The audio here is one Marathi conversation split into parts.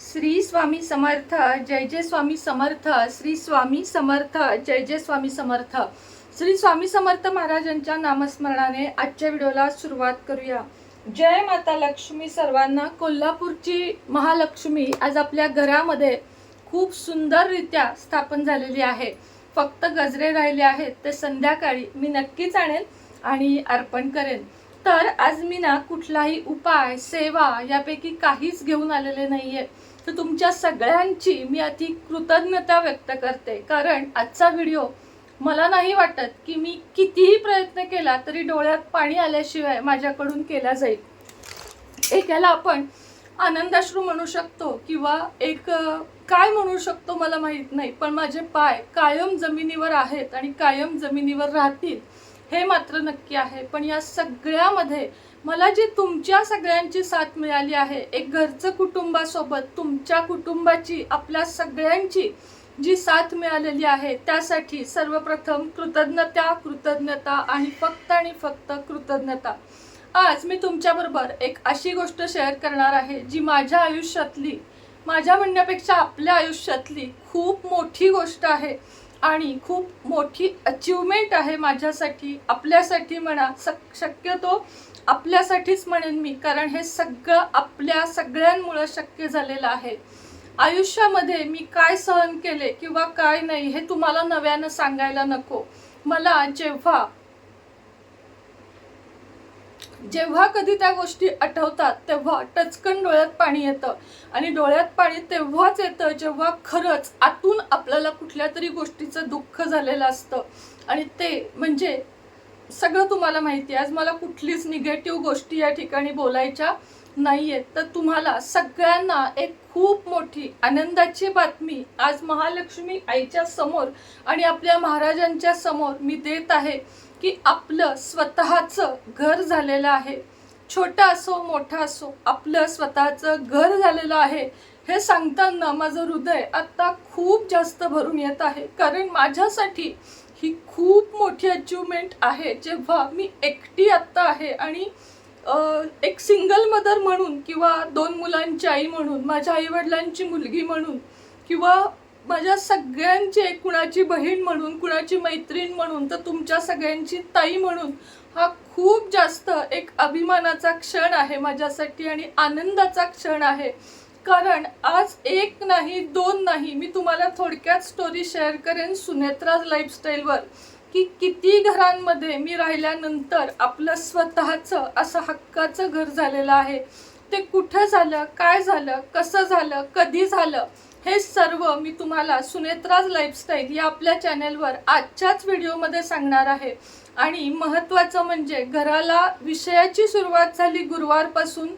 श्री स्वामी समर्थ जय जय स्वामी समर्थ श्री स्वामी समर्थ जय जय स्वामी समर्थ. श्री स्वामी समर्थ महाराजांच्या नामस्मरणाने आजच्या व्हिडिओला सुरुवात करूया. जय माता लक्ष्मी सर्वांना. कोल्हापूरची महालक्ष्मी आज आपल्या घरामध्ये खूप सुंदररित्या स्थापन झालेली आहे. फक्त गजरे राहिले आहेत ते संध्याकाळी मी नक्कीच आणेन आणि अर्पण करेन. तर आज मी ना कुठलाही उपाय सेवा यापैकी काहीच घेऊन आलेले नाहीये. तर तुमच्या सगळ्यांची मी अति कृतज्ञता व्यक्त करते. कारण आजचा व्हिडिओ मला नाही वाटत की मी कितीही प्रयत्न केला तरी डोळ्यात पाणी आल्याशिवाय माझ्याकडून केला जाईल. एक याला आपण आनंदाश्रू म्हणू शकतो किंवा एक काय म्हणू शकतो मला माहीत नाही. पण माझे पाय कायम जमिनीवर आहेत आणि कायम जमिनीवर राहतील. हे मात्र नक्की आहे. पण या सगळ्यामध्ये मला जी तुमच्या सगळ्यांची साथ मिळाली आहे एक घरचं कुटुंबासोबत तुमच्या कुटुंबाची आपल्या सगळ्यांची जी साथ मिळालेली आहे त्यासाठी सर्वप्रथम कृतज्ञता कृतज्ञता आणि फक्त आणि फक्त कृतज्ञता. आज मी तुमच्याबरोबर एक अशी गोष्ट शेअर करणार आहे जी माझ्या आयुष्यातली माझ्या म्हणण्यापेक्षा आपल्या आयुष्यातली खूप मोठी गोष्ट आहे. आणि खूप मोठी अचिव्हमेंट आहे माझ्यासाठी आपल्यासाठी म्हणा सक शक्यतो आपल्यासाठीच म्हणेन मी कारण हे सगळं आपल्या सगळ्यांमुळं शक्य झालेलं आहे. आयुष्यामध्ये मी काय सहन केले किंवा काय नाही हे तुम्हाला नव्यानं सांगायला नको. मला जेव्हा जेव्हा कधी त्या गोष्टी आठवतात तेव्हा टचकन डोळ्यात पाणी येतं. आणि डोळ्यात पाणी तेव्हाच येतं जेव्हा खरंच आतून आपल्याला कुठल्या तरी गोष्टीचं दुःख झालेलं असतं. आणि ते म्हणजे सगळं तुम्हाला माहिती आहे. आज मला कुठलीच निगेटिव्ह गोष्टी या ठिकाणी बोलायच्या नाही आहेत तर तुम्हाला सगळ्यांना एक खूप मोठी आनंदाची बातमी आज महालक्ष्मी आईच्या समोर आणि आपल्या महाराजांच्या समोर मी देत आहे की आपलं स्वतःचं घर झालेलं आहे. छोटं असो मोठं असो आपलं स्वतःचं घर झालेलं आहे. हे सांगताना माझं हृदय आत्ता खूप जास्त भरून येत आहे. कारण माझ्यासाठी ही खूप मोठी अचिव्हमेंट आहे. जेव्हा मी एकटी आत्ता आहे आणि एक सिंगल मदर म्हणून किंवा दोन मुलांची आई म्हणून माझ्या आईवडिलांची मुलगी म्हणून किंवा माझ्या सगळ्यांची एक कुणाची बहीण म्हणून कुणाची मैत्रीण म्हणून तर तुमच्या सगळ्यांची ताई म्हणून हा खूप जास्त एक अभिमानाचा क्षण आहे माझ्यासाठी आणि आनंदाचा क्षण आहे. कारण आज एक नाही दोन नाही मी तुम्हाला थोडक्यात स्टोरी शेअर करेन सुनेत्रा लाईफस्टाईलवर की किती घरांमध्ये मी राहिल्यानंतर आपलं स्वतःचं असं हक्काचं घर झालेलं आहे. ते कुठं झालं काय झालं कसं झालं कधी झालं हे सर्व मी तुम्हाला सुनेत्राज लाईफस्टाईल या आपल्या चॅनेलवर आजच्याच व्हिडिओमध्ये सांगणार आहे. आणि महत्त्वाचं म्हणजे घराला विषयाची सुरुवात झाली गुरुवारपासून.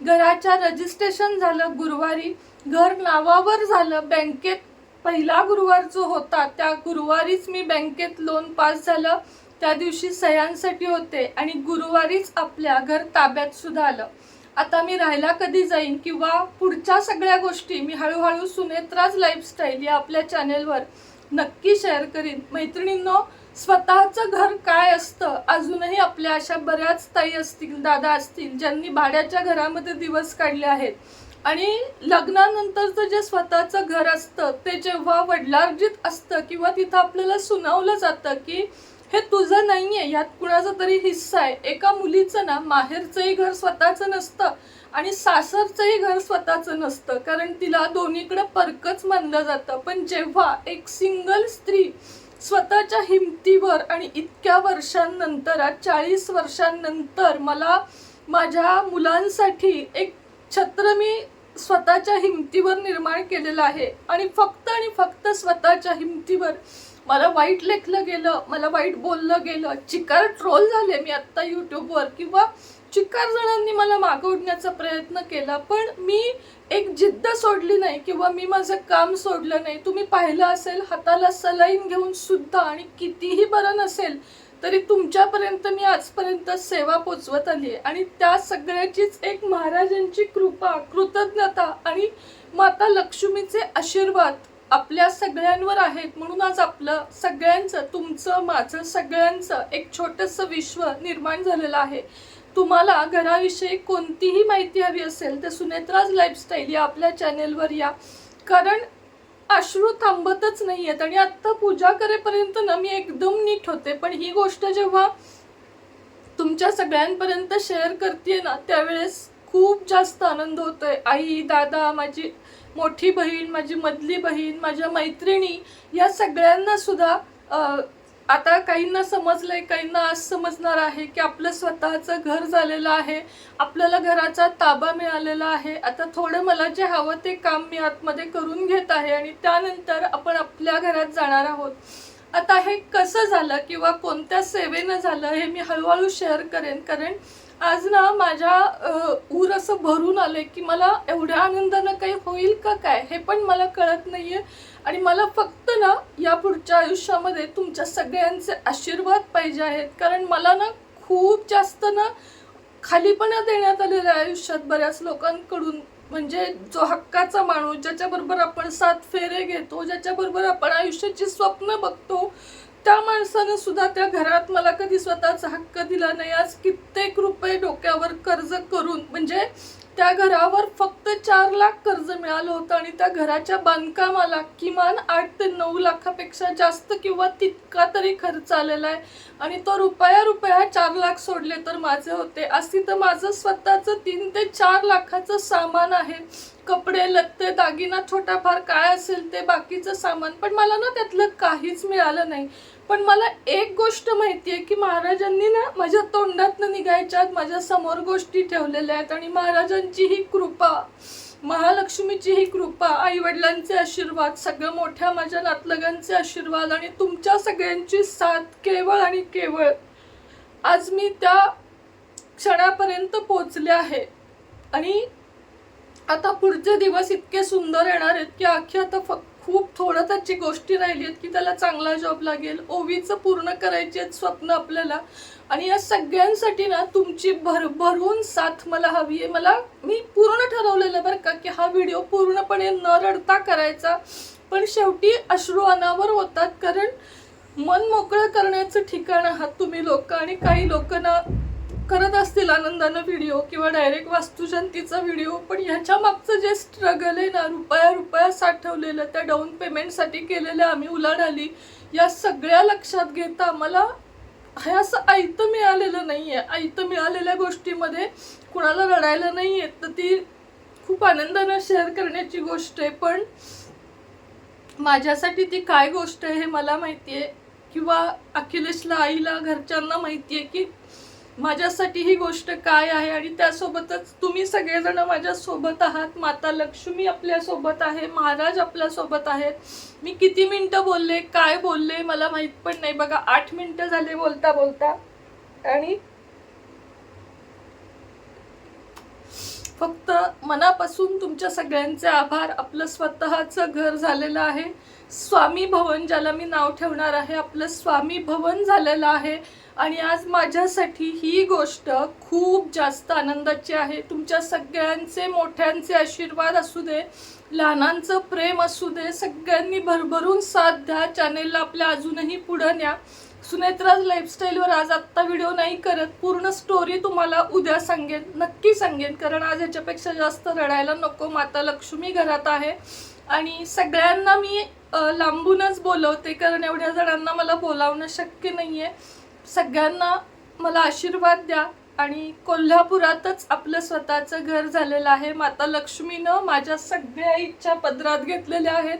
घराच्या रजिस्ट्रेशन झालं गुरुवारी घर नावावर झालं बँकेत पहिला गुरुवार जो होता त्या गुरुवारीच मी बँकेत लोन पास झालं. त्या दिवशी सह्यांसाठी होते आणि गुरुवारीच आपल्या घर ताब्यात सुद्धा आलं आता मी राहायला कधी जाईन किंवा पुढच्या सगळ्या गोष्टी मी हळूहळू सुनेत्राज लाईफस्टाईल या आपल्या चॅनेलवर नक्की शेअर करीन. मैत्रिणींनो स्वतःचं घर काय असतं? अजूनही आपल्या अशा बऱ्याच ताई असतील दादा असतील ज्यांनी भाड्याच्या घरामध्ये दिवस काढले आहेत. आणि लग्नानंतरचं जे स्वतःचं घर असतं ते जेव्हा वडिलार्जित असतं किंवा तिथं आपल्याला सुनावलं जातं की हे तुझं नाही आहे यात कुणाचा तरी हिस्सा आहे. एका मुलीचं ना माहेरचंही घर स्वतःचं नसतं आणि सासरचंही घर स्वतःचं नसतं. कारण तिला दोन्हीकडे परकच मानलं जातं. पण जेव्हा एक सिंगल स्त्री स्वतःच्या हिमतीवर आणि इतक्या वर्षांनंतर आज चाळीस वर्षांनंतर मला माझ्या मुलांसाठी एक छत्र मी स्वतःच्या हिमतीवर निर्माण केलेलं आहे. आणि फक्त आणि फक्त स्वतःच्या हिमतीवर. मला वाईट लेखलं गेलं मला वाईट बोललं गेलं चिकार ट्रोल झाले मी आत्ता यूट्यूबवर किंवा चिकार जणांनी मला मागवण्याचा प्रयत्न केला. पण मी एक जिद्द सोडली नाही किंवा मी माझं काम सोडलं नाही. तुम्ही पाहिलं असेल हाताला सलाईन घेऊन सुद्धा आणि कितीही बरं नसेल तरी तुमच्यापर्यंत मी आजपर्यंत सेवा पोचवत आली आहे. आणि त्या सगळ्याचीच एक महाराजांची कृपा कृतज्ञता आणि माता लक्ष्मीचे आशीर्वाद आपल्या सगळ्यांवर आहेत. म्हणून आज आपलं सगळ्यांचं तुमचं माझं सगळ्यांचं एक छोटंसं विश्व निर्माण झालेलं आहे. तुम्हाला घराविषयी कोणतीही माहिती हवी असेल तर सुनेत्राज लाईफस्टाईल या आपल्या चॅनेलवर या. कारण अश्रू थांबतच नाही आहेत आणि आत्ता पूजा करेपर्यंत ना मी एकदम नीट होते. पण ही गोष्ट जेव्हा तुमच्या सगळ्यांपर्यंत शेअर करते ना त्यावेळेस खूप जास्त आनंद होतोय. आई दादा माझी मोठी बहीण माझी मधली बहीण माझ्या मैत्रिणी या सगळ्यांना सुद्धा आता काहींना समजलंय काहींना आज समजणार आहे की आपलं स्वतःचं घर झालेलं आहे आपल्याला घराचा ताबा मिळालेला आहे. आता थोडं मला जे हवं ते काम मी आतमध्ये करून घेत आहे आणि त्यानंतर आपण आपल्या घरात जाणार आहोत. आता हे कसं झालं किंवा कोणत्या सेवेनं झालं हे मी हळूहळू शेअर करेन कारण आज ना माझ्या ऊर असं भरून आले की मला एवढ्या आनंदानं काही होईल का काय हे पण मला कळत नाहीये. आणि मला फक्त ना या पुढच्या आयुष्यामध्ये तुमच्या सगळ्यांचे आशीर्वाद पाहिजे आहेत. कारण मला ना खूप जास्त ना खालीपणा देण्यात आलेलं आहे आयुष्यात बऱ्याच लोकांकडून. म्हणजे जो हक्काचा माणूस ज्याच्याबरोबर आपण सात फेरे घेतो ज्याच्याबरोबर आपण आयुष्याची स्वप्न बघतो त्या माणसानं सुद्धा त्या घरात मला कधी स्वतःचा हक्क दिला नाही. आज कित्येक रुपये डोक्यावर कर्ज करून म्हणजे त्या घरावर फक्त चार लाख कर्ज मिळालं होतं आणि त्या घराच्या बांधकामाला किमान आठ ते नऊ लाखापेक्षा जास्त किंवा तितका तरी खर्च आलेला आहे. आणि तो रुपया रुपया चार लाख सोडले तर माझे होते. आज तिथं माझं स्वतःचं तीन ते चार लाखाचं सामान आहे. कपडे लत्ते दागिना छोटाफार काय असेल ते बाकीचं सामान. पण मला ना त्यातलं काहीच मिळालं नाही. पण मला एक गोष्ट माहिती आहे की महाराजांनी ना माझ्या तोंडातनं निघायच्या माझ्यासमोर गोष्टी ठेवलेल्या आहेत आणि महाराजांची ही कृपा महालक्ष्मीची ही कृपा आई वडिलांचे आशीर्वाद सगळं मोठ्या माझ्या नातलगांचे आशीर्वाद आणि तुमच्या सगळ्यांची साथ केवळ आणि केवळ आज मी त्या क्षणापर्यंत पोचले आहे. आणि आता पुढचे दिवस इतके सुंदर येणार आहेत की अख्खी आता फक्त खूप थोडं त्याची गोष्टी राहिली आहेत की त्याला चांगला जॉब लागेल ओवीचं पूर्ण करायची आहेत स्वप्न आपल्याला. आणि या सगळ्यांसाठी ना तुमची भर भरून साथ मला हवी आहे. मला मी पूर्ण ठरवलेलं बरं का की हा व्हिडिओ पूर्णपणे न रडता करायचा. पण शेवटी अश्रू अनावर होतात कारण मन मोकळं करण्याचं ठिकाण आहात तुम्ही लोक आणि काही लोक ना करत असतील आनंदानं व्हिडिओ किंवा डायरेक्ट वास्तुशांतीचा व्हिडिओ पण ह्याच्या मागचं जे स्ट्रगल आहे ना रुपया रुपया साठवलेलं त्या डाऊन पेमेंटसाठी केलेल्या आम्ही उलाढाली या सगळ्या लक्षात घेता मला हे असं ऐतं मिळालेलं नाही आहे ऐतं मिळालेल्या गोष्टीमध्ये कुणाला रडायला नाही येत तर ती खूप आनंदानं शेअर करण्याची गोष्ट आहे. पण माझ्यासाठी ती काय गोष्ट आहे हे मला माहिती आहे किंवा अखिलेशला आईला घरच्यांना माहिती आहे की माझ्यासाठी ही गोष्ट काय आहे आणि त्यासोबतच तुम्ही सगळेजण माझ्या सोबत आहात. माता लक्ष्मी आपल्यासोबत आहे महाराज आपल्यासोबत आहेत. मी किती मिनटं बोलले काय बोलले मला माहीत पण नाही. बघा आठ मिनटं झाले बोलता बोलता. आणि फक्त मनापासून तुमच्या सगळ्यांचे आभार. आपलं स्वतःचं घर झालेलं आहे. स्वामी भवन ज्याला मी नाव ठेवणार आहे आपलं स्वामी भवन झालेलं आहे. आणि आज माझ्यासाठी ही गोष्ट खूप जास्त आनंदाची आहे. तुमच्या सगळ्यांचे मोठ्यांचे आशीर्वाद असू दे लहानांचं प्रेम असू दे सगळ्यांनी भरभरून साथ द्या चॅनेलला आपल्या अजूनही पुढं न्या. सुनेत्राज लाईफस्टाईलवर आज आत्ता व्हिडिओ नाही करत पूर्ण स्टोरी तुम्हाला उद्या सांगेन नक्की सांगेन कारण आज याच्यापेक्षा जास्त रडायला नको माता लक्ष्मी घरात आहे. आणि सगळ्यांना मी लांबूनच बोलवते कारण एवढ्या जणांना मला बोलावणं शक्य नाही आहे सगळ्यांना मला आशीर्वाद द्या. आणि कोल्हापुरातच आपलं स्वतःचं घर झालेलं आहे. माता लक्ष्मीनं माझ्या सगळ्या इच्छा पदरात घेतलेल्या आहेत.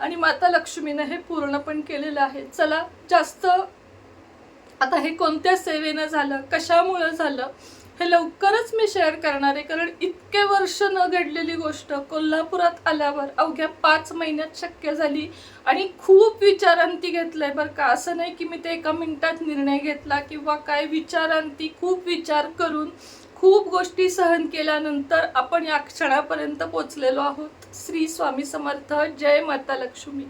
आणि माता लक्ष्मीनं हे पूर्ण पण केलेलं आहे. चला जास्त आता हे कोणत्या सेवेनं झालं? कशामुळं झालं? हे लवकरच मी शेअर करणार आहे. कारण इतके वर्ष न घडलेली गोष्ट कोल्हापुरात आल्यावर अवघ्या पाच महिन्यात शक्य झाली. आणि खूप विचारांती घेतलंय बरं का. असं नाही की मी ते एका मिनिटात निर्णय घेतला किंवा काय विचारांती खूप विचार करून खूप गोष्टी सहन केल्यानंतर आपण या क्षणापर्यंत पोचलेलो आहोत. श्री स्वामी समर्थ. जय माता लक्ष्मी.